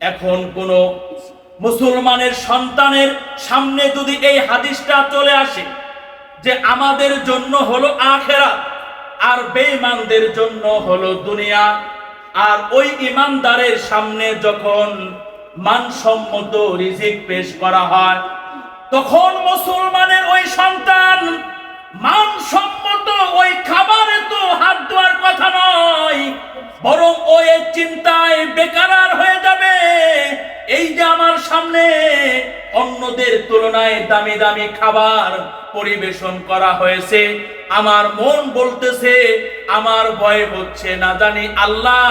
এখন কোন মুসলমানের সন্তানের সামনে যদি এই হাদিসটা চলে আসে যে আমাদের জন্য হলো আখেরা আর বেঈমানদের জন্য হলো দুনিয়া, আর ওই ইমানদারের সামনে যখন মানসম্মত রিজিক পেশ করা হয়, তখন মুসলমানের ওই সন্তান মানসম্মত ওই খাবারে তো হাত দেওয়ার কথা নয়। বরং ও ওই চিন্তায় বেকারার হয়ে যাবে। এই যে আমার সামনে অন্যদের তুলনায় দামি দামি খাবার পরিবেশন করা হয়েছে, আমার মন বলতেছে, আমার ভয় হচ্ছে না জানি আল্লাহ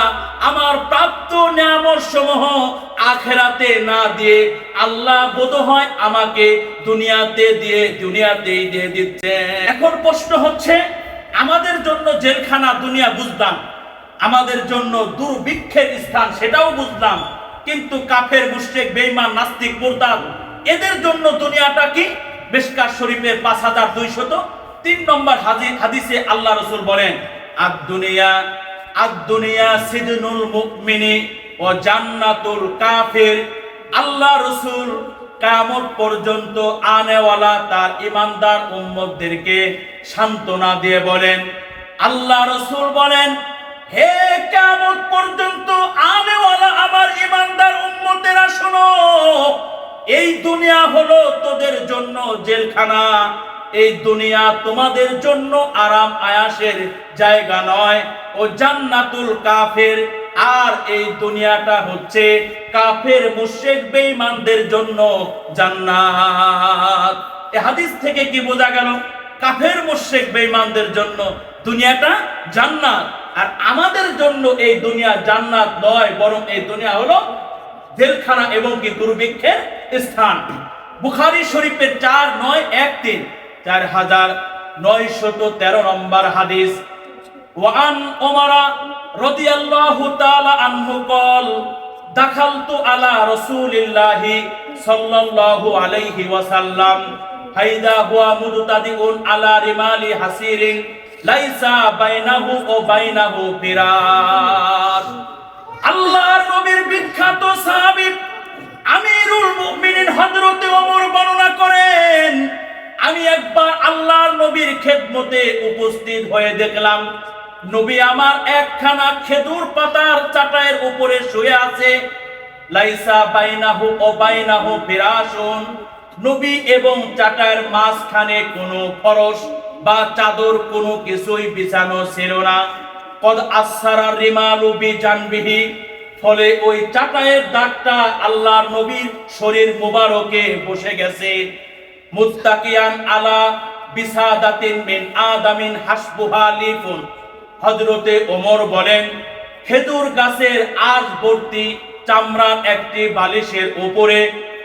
আমার প্রাপ্ত নিয়ামত সমূহ আখেরাতে না দিয়ে আল্লাহ বোধ হয় আমাকে দুনিয়াতে দিয়ে, দুনিয়াতেই দিয়ে দিচ্ছে। এখন প্রশ্ন হচ্ছে, আমাদের জন্য জেলখানা দুনিয়া বুঝলাম আমাদের জন্য দুর্ভিক্ষের স্থান, সেটাও বুঝলাম। কিন্তু কাফের, মুশরিক, বেঈমান, নাস্তিক, মুরতাদ, এদের জন্য দুনিয়াটা কি? বেশকার শরীফের পাঁচ হাজার দুইশত তিন নম্বর হাদিসে আল্লাহ রসুল বলেন আদ দুনিয়া আদ দুনিয়া সিজনুল মুমিনি ও জান্নাতুল কাফির। আল্লাহ রসুল কামত পর্যন্ত আনেওয়ালা তার ইমানদার উম্মতদেরকে সান্ত্বনা দিয়ে বলেন, আল্লাহ রসুল বলেন হে কামত পর্যন্ত আনেওয়ালা আমার ইমানদার উম্মতেরা শোনো, এই দুনিয়া হলো তোদের জন্য জেলখানা, এই দুনিয়া তোমাদের জন্য আরাম আয়াসের জায়গা নয়, ও জান্নাতুল কাফের। আর এই দুনিয়াটা হচ্ছে কাফের, মুশরিক, বেঈমানদের জন্য জান্নাত। এই হাদিস থেকে কি বোঝা গেল? কাফের, মুশরিক, বেঈমানদের জন্য দুনিয়াটা জান্নাত। আর আমাদের জন্য এই দুনিয়া জান্নাত নয়, বরং এই দুনিয়া হলো জেলখানা এবং কি দুর্ভিক্ষের স্থান। বুখারী শরীফের চার নয় এক তিন, চার হাজার নয় শত তেরো নম্বর হাদিস। ওয়ান ওমরা রাদিয়াল্লাহু তাআলা আনহু কল দাখালতু আলা রাসূলিল্লাহি সাল্লাল্লাহু আলাইহি ওয়াসাল্লাম, হাইদা হুয়া মুদতাদিউন আলা রিমালি হাসিরিন। লাইসা বাইনাহু ও বাইনাহু ফিরার আল্লাহর নবীর বিখ্যাত সাহাবী আমিরুল মুমিনিন হযরতে ওমর বর্ণনা করেন, আমি একবার আল্লাহর নবীর খেদমতে উপস্থিত হয়ে দেখলাম, নবী আমার একখানা খেজুর পাতার চাটায়ের উপরে শুয়ে আছে। লাইসা বাইনাহু ও বাইনাহু ফিরাসুন। নবী এবং চাটায়ের মাঝখানে কোনো ফরস বা চাদর কোনো কিছুই বিছানো ছিল না। কদ আসারা রিমালু বি জানবিহি ফলে ওই চাটায়ের দাগটা আল্লাহর নবীর শরীর মুবারকে বসে গেছে। মুত্তাকিয়ান আলা বিসাদাতিন মিন আদামিন হাসবুহা লিফুন। হযরতে ওমর বলেন, খেজুর গাছের আজ ভর্তি চামড়ার একটি বালিশের উপরে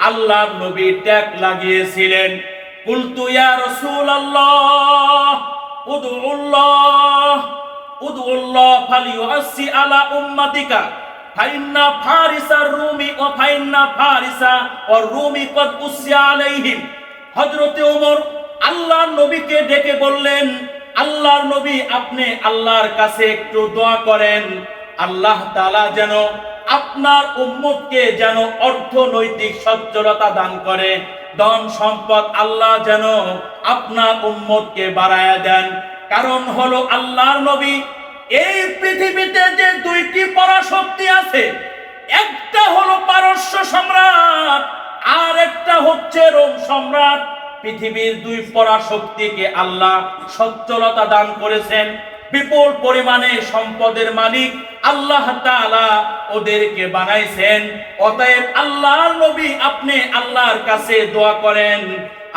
আল্লাহর নবী ট্যাগ লাগিয়েছিলেন। কুলতু ইয়া রাসূলুল্লাহ, উদউল্লাহ উদউল্লাহ ফালিউআসি আলা উম্মাতিকা। ফাইন্না ফারিসা রুমি ও ফাইন্না ফারিসা, ও রুমি কদ উসিয়া আলাইহিম। হযরতে ওমর আল্লাহর নবীকে ডেকে বললেন, আল্লাহর নবী, আপনি আল্লাহর কাছে একটু দোয়া করেন। আল্লাহ তাআলা যেন আপনার উম্মতকে যেন অর্থনৈতিক সচ্ছলতা দান করে। ধন সম্পদ আল্লাহ যেন আপনার উম্মতকে বাড়ায়া দেন। কারণ হলো আল্লাহর নবী এই পৃথিবীতে যে দুইটি পরাশক্তি আছে, একটা হলো পারস্য সম্রাট আর একটা হচ্ছে রোম সম্রাট। পৃথিবীর দুই পরাশক্তিকে আল্লাহ সচ্ছলতা দান করেছেন। বিপুল পরিমাণে সম্পদের মালিক আল্লাহ তাআলা ওদেরকে বানাইছেন। অতএব আল্লাহর নবী আপনি আল্লাহর কাছে দোয়া করেন,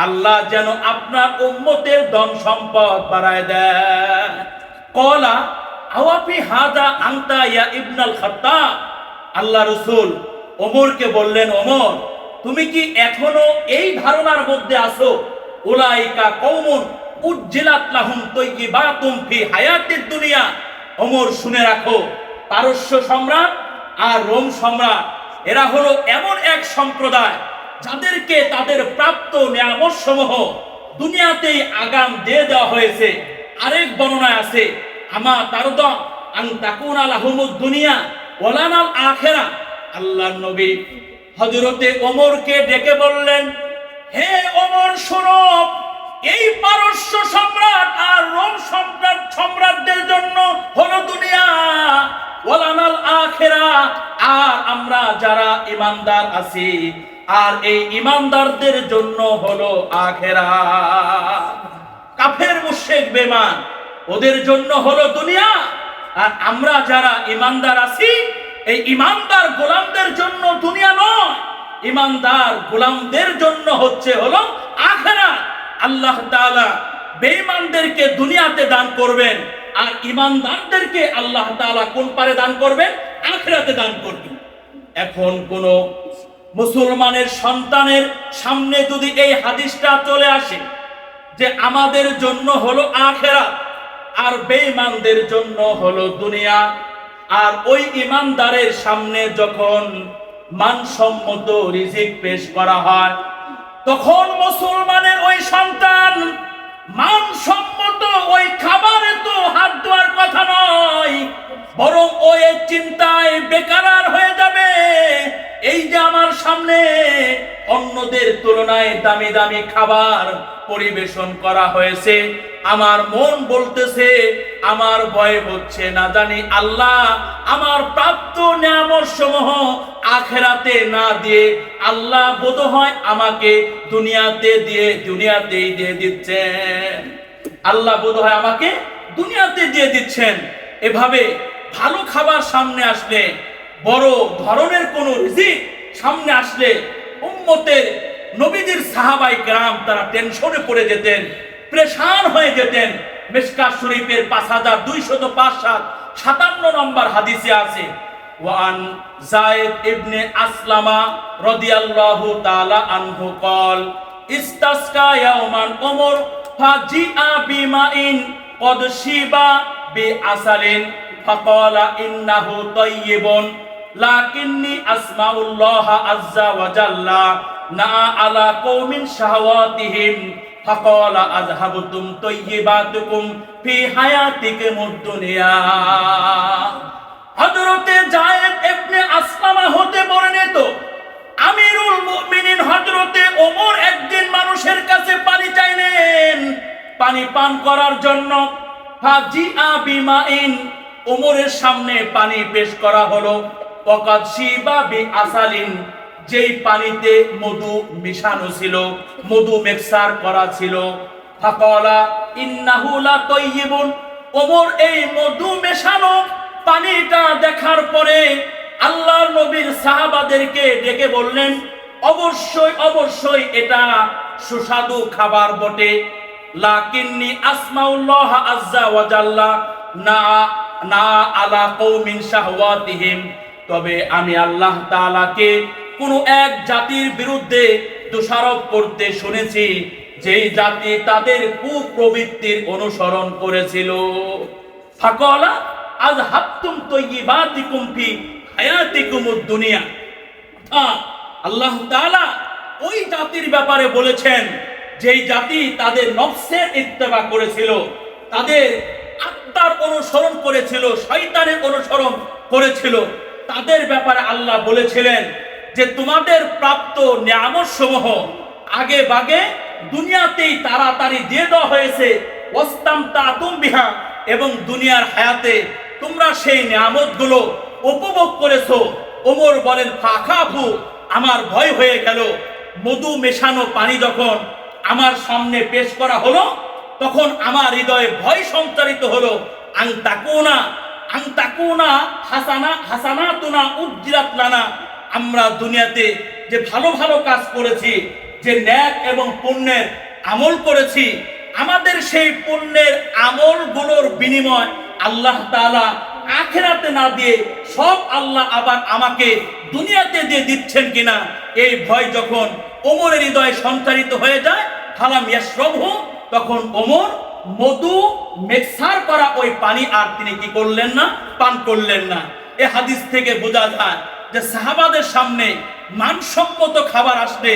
আল্লাহ যেন আপনার উম্মতের ধন সম্পদ বাড়ায় দেয় কলা, আওয়াফি হাদা আংতা ইয়া ইবনাল খাত্তাব। আল্লাহ রসুল ওমরকে বললেন, ওমর, তুমি কি এখনও এই ধারণার মধ্যে আছো? উলাইকা কওমুন উজ্জিলাত লাহুম তৈয়িবাতুম ফি হায়াতিদ দুনিয়া। ওমর, শুনে রাখো, পারস্য সম্রাট আর রোম সম্রাট, এরা হলো এমন এক সম্প্রদায় যাদেরকে তাদের প্রাপ্ত সমূহ দুনিয়াতেই আগাম দিয়ে দেওয়া হয়েছে। আরেক বর্ণনায় আছে, আমা তারদা আন তাকুনা লাহুমুদ দুনিয়া ওয়ালানাল আখেরা। আল্লাহ নবী হজরতে ওমরকে ডেকে বললেন, হে ওমর, শোনো এই পারস্য সম্রাট আর রোম সম্রাট সম্রাটদের জন্য হলো দুনিয়া। ওলানাল আখেরা। আর আমরা যারা ইমানদার আছি, আর এই ইমানদারদের জন্য হলো আখেরা। কাফের মুশেক বেমান ওদের জন্য হলো দুনিয়া। আর আমরা যারা ইমানদার আছি, এই ইমানদার গোলামদের জন্য দুনিয়া নয়, ইমানদার গোলামদের জন্য হচ্ছে হলো আখেরা। আল্লাহ তাআলা বেঈমানদেরকে দুনিয়াতে দান করবেন আর ইমানদারদেরকে আল্লাহ তাআলা কোন পারে দান করবেন? আখেরাতে দান করবেন। এখন কোন মুসলমানের সন্তানের সামনে যদি এই হাদিসটা চলে আসে যে আমাদের জন্য হলো আখেরা আর বেঈমানদের জন্য হলো দুনিয়া, আর ওই ইমানদারের সামনে যখন মানসম্মত রিজিক পেশ করা হয় তখন মুসলমানের ওই সন্তান মানসম্মত ওই খাবারে তো হাত দেওয়ার কথা নয়, বরং ওই চিন্তায় বেকারার হয়ে যাবে। অন্যদের তুলনায় দামি দামি খাবার পরিবেশন করা হয়েছে। আমার মন বলতেছে, আমার ভয় হচ্ছে না জানি আল্লাহ আমার প্রাপ্ত নিয়ামত সমূহ আখেরাতে না দিয়ে আল্লাহ বোধ হয় আমাকে দুনিয়াতে দিয়ে, দুনিয়াতেই দিয়ে দিচ্ছেন। আল্লাহ বোধ হয় আমাকে দুনিয়াতে দিয়ে দিচ্ছেন। এভাবে ভালো খাবার সামনে আসলে, বড় ধরনের কোন রিজিক সামনে আসলে উম্মতের নবীদের সাহাবাই গ্রাম তারা টেনশনে পড়ে যেতেন, প্রেশান হয়ে যেতেন। মেসকা শরীফের পাঁচ হাজার দুইশত পাঁচ সাত সাতান্ন নম্বর হাদিসে আছে, ওয়ান জায়েদ ইবনে আসলামা রাদিয়াল্লাহু তাআলা আনহু কল, ইস্তাসকা ইয়াওমান ওমর ফাজিআ বিমাইন কদ শিবা বিআসালিন, ফাকালা ইন্নাহু তাইয়্যিবুন লাকিন্নি আসমাউল্লাহ আজ্জা ওয়া জাল্লা না আলা কওমিন শাহাওয়াতিহিম আযহাবতুম ফি হায়াতিকুম দুনিয়া হযরতে জায়েদ ইবনে আসলামা হতে বর্ণিত, আমিরুল মুমিনিন হযরতে ওমর একদিন মানুষের কাছে পানি চাইলেন। পানি পান করার জন্য ফাজিআ বিমাইন ওমরের সামনে পানি পেশ করা হলো। ওয়াকাদ শিবা বি আসালিন, যেই পানিতে মধু মিশানো ছিল, মধু মিক্সার করা ছিল। ফাকালা, ইন্নাহু লা তাইয়িবুন ওমর, এই মধু মেশানো পানিটা দেখার পরে আল্লাহর নবীর সাহাবাদেরকে ডেকে বললেন, অবশ্যই অবশ্যই এটা সুস্বাদু খাবার বটে। লাকিন্নি আসমাউল্লাহ আজ্জা ওয়া জাল্লা, না না আলা কৌমিন শাহওয়াতিহিম। তবে আমি আল্লাহ তাআলাকে কোন এক জাতির বিরুদ্ধে দোষারোপ করতে শুনেছি, যেই জাতি তাদের কুপ্রবৃত্তির অনুসরণ করেছিল। ফাকলা, আজ হাত্তুম তৈয়িবাতিকুম ফি হায়াতিকুমুদ দুনিয়া। আল্লাহ তাআলা ওই জাতির ব্যাপারে বলেছেন, যেই জাতি তাদের নফসের ইত্তেবা করেছিল, তাদের আত্মার অনুসরণ করেছিল, শয়তানের অনুসরণ করেছিল তাদের ব্যাপারে আল্লাহ বলেছিলেন যে তোমাদের প্রাপ্ত নিয়ামত সমূহ আগে বাগে দুনিয়াতেই তাড়াতাড়ি দিয়ে দেওয়া হয়েছে। ওস্তাম তাতুম বিহা এবং দুনিয়ার হায়াতে তোমরা সেই নিয়ামতগুলো উপভোগ করেছ। ওমর বলেন ফাঁকাফু আমার ভয় হয়ে গেল। মধু মেশানো পানি যখন আমার সামনে পেশ করা হলো, তখন আমার হৃদয়ে ভয় সঞ্চারিত হলো। আং তাকুনা আং তাকুনা হাসানা হাসানা তুনা উজ্জিরাত লানা। আমরা দুনিয়াতে যে ভালো ভালো কাজ করেছি, যে ন্যাক এবং পুণ্যের আমল করেছি, আমাদের সেই পুণ্যের আমলগুলোর বিনিময় আল্লাহ তাআলা আখেরাতে না দিয়ে সব আল্লাহ আবার আমাকে দুনিয়াতে দিয়ে দিচ্ছেন কিনা, এই ভয় যখন ওমরের হৃদয়ে সঞ্চারিত হয়ে যায়, ফালাম ইয়াশরবহু, তখন ওমর মধু মিক্সার করা ওই পানি আর তিনি কি করলেন না? পান করলেন না। এ হাদিস থেকে বোঝা যায় যে সাহাবাদের সামনে মানসম্মত খাবার আসলে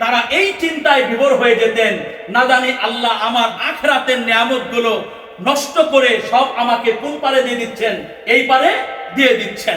তারা এই চিন্তায় বিভোর হয়ে যেতেন, না জানি আল্লাহ আমার আখরাতের নিয়ামতগুলো নষ্ট করে সব আমাকে কোন পারে দিয়ে দিচ্ছেন? এই পারে দিয়ে দিচ্ছেন।